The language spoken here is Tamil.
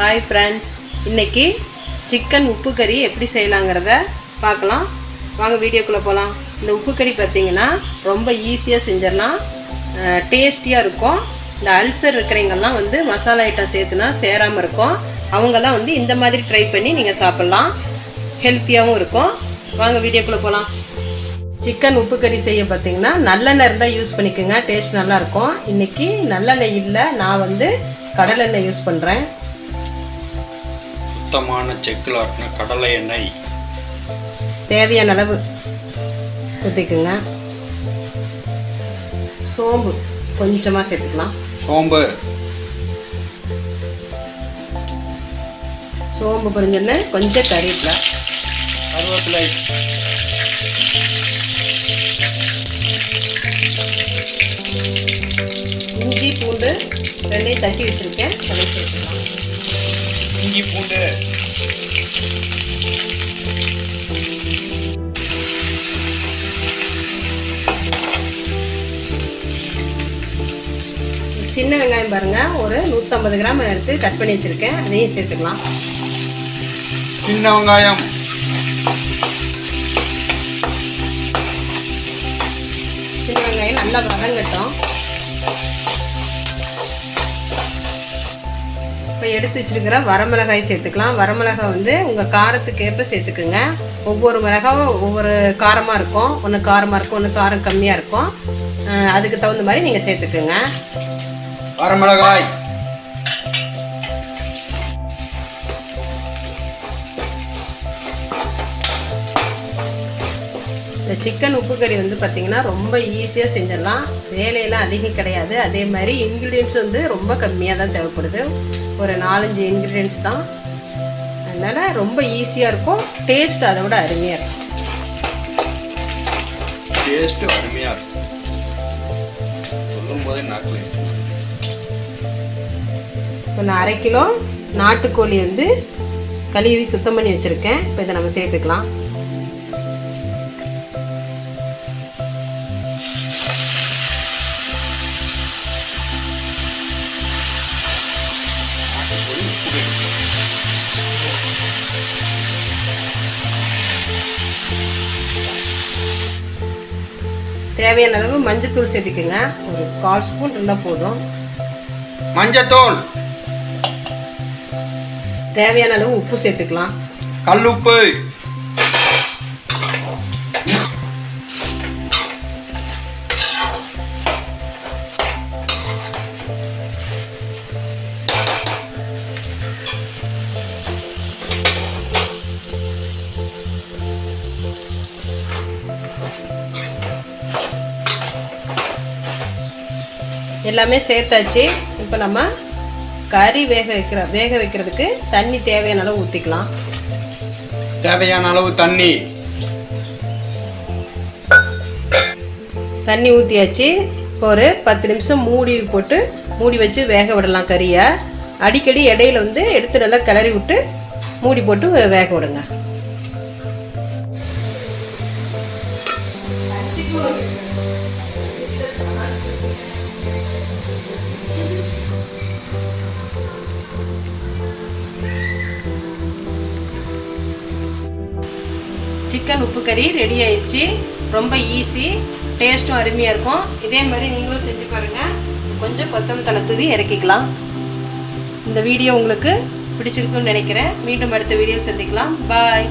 ஹாய் ஃப்ரெண்ட்ஸ் இன்றைக்கி சிக்கன் உப்பு கறி எப்படி செய்யலாங்கிறத பார்க்கலாம். வாங்க வீடியோக்குள்ளே போகலாம் இந்த உப்பு கறி பார்த்தீங்கன்னா ரொம்ப ஈஸியாக செஞ்சிடலாம். டேஸ்டியாக இருக்கும். இந்த அல்சர் இருக்கிறவங்கெல்லாம் வந்து மசாலா ஐட்டம் சேர்த்துனா சேராமல் இருக்கும். அவங்கெல்லாம் வந்து இந்த மாதிரி ட்ரை பண்ணி நீங்கள் சாப்பிட்லாம். ஹெல்த்தியாகவும் இருக்கும். வாங்க வீடியோக்குள்ளே போகலாம் சிக்கன் உப்பு கறி செய்ய பார்த்தீங்கன்னா நல்லெண்ணெய் இருந்தால் யூஸ் பண்ணிக்கோங்க. டேஸ்ட் நல்லாயிருக்கும் இன்றைக்கி நல்லெண்ணெய் இல்லை. நான் வந்து கடலெண்ணெய் யூஸ் பண்ணுறேன் சுத்தமான செக்கில் ஆட்டின கடலை எண்ணெய். தேவையான அளவு ஊற்றிக்குங்க சோம்பு கொஞ்சமாக சேர்த்துக்கலாம். சோம்பு. சோம்பு பொரிஞ்சோடனே கொஞ்சம் கறிவேப்பிலை கருவேப்பிலை. இஞ்சி பூண்டு ரெண்டையும் தட்டி வச்சுருக்கேன். அதை சேர்த்துக்கலாம். இஞ்சி பூண்டு. சின்ன வெங்காயம் பாருங்கள் ஒரு நூற்றம்பது கிராம் எடுத்து கட் பண்ணி வச்சுருக்கேன். அதையும் சேர்த்துக்கலாம். சின்ன வெங்காயம். சின்ன வெங்காயம் நல்லா வதங்கட்டும். இப்போ எடுத்து வச்சுருக்கிற வரமிளகாய் சேர்த்துக்கலாம். வரமிளகாய் வந்து உங்கள் காரத்துக்கேற்ப சேர்த்துக்குங்க. ஒவ்வொரு மிளகாவும் ஒவ்வொரு காரமாக இருக்கும். ஒன்று காரமாக இருக்கும் ஒன்று காரம் கம்மியாக இருக்கும். அதுக்கு தகுந்த மாதிரி நீங்கள் சேர்த்துக்குங்க. வரமிளகாய். இந்த சிக்கன் உப்பு கறி வந்து பார்த்திங்கன்னா ரொம்ப ஈஸியாக செஞ்சிடலாம். வேலையெல்லாம் அதிகம் கிடையாது. அதே மாதிரி இன்க்ரீடியன்ஸ் வந்து ரொம்ப கம்மியாக தான் தேவைப்படுது. ஒரு நாலஞ்சு இன்க்ரீடியன்ஸ் தான். அதனால் ரொம்ப ஈஸியாக இருக்கும். டேஸ்ட் அதை விட அருமையாக இருக்கும். டேஸ்ட்டு அருமையாக இருக்கும். சொல்லும் போதே நாக்கில் இப்போ நான் அரை கிலோ நாட்டுக்கோழி வந்து கழுவி சுத்தம் பண்ணி வச்சுருக்கேன். இப்போ இதை நம்ம சேர்த்துக்கலாம். தேவையான அளவு மஞ்சத்தூள் சேர்த்துக்குங்க. ஒரு கால் ஸ்பூன் இருந்தால் போதும். மஞ்சத்தூள். தேவையான அளவு உப்பு சேர்த்துக்கலாம். கல்லுப்பு. எல்லாமே சேர்த்தாச்சு. இப்போ நம்ம கறி வேக வைக்கிற வேக வைக்கிறதுக்கு தண்ணி தேவையான அளவு ஊற்றிக்கலாம் தேவையான அளவு தண்ணி. தண்ணி ஊற்றியாச்சு இப்போ ஒரு பத்து நிமிஷம் மூடி போட்டு மூடி வச்சு வேக விடலாம் கறியை. அடிக்கடி இடையில வந்து எடுத்து நல்லா கிளறி விட்டு மூடி போட்டு வேக விடுங்க. சிக்கன் உப்பு கறி ரெடி ஆயிடுச்சு. ரொம்ப ஈஸி டேஸ்ட்டும் அருமையாக இருக்கும். இதே மாதிரி நீங்களும் செஞ்சு பாருங்கள் கொஞ்சம் கொத்தமல்லி தலை தூவி இறக்கிக்கலாம். இந்த வீடியோ உங்களுக்கு பிடிச்சிருக்குன்னு நினைக்கிறேன். மீண்டும் அடுத்த வீடியோ சந்திக்கலாம். பாய்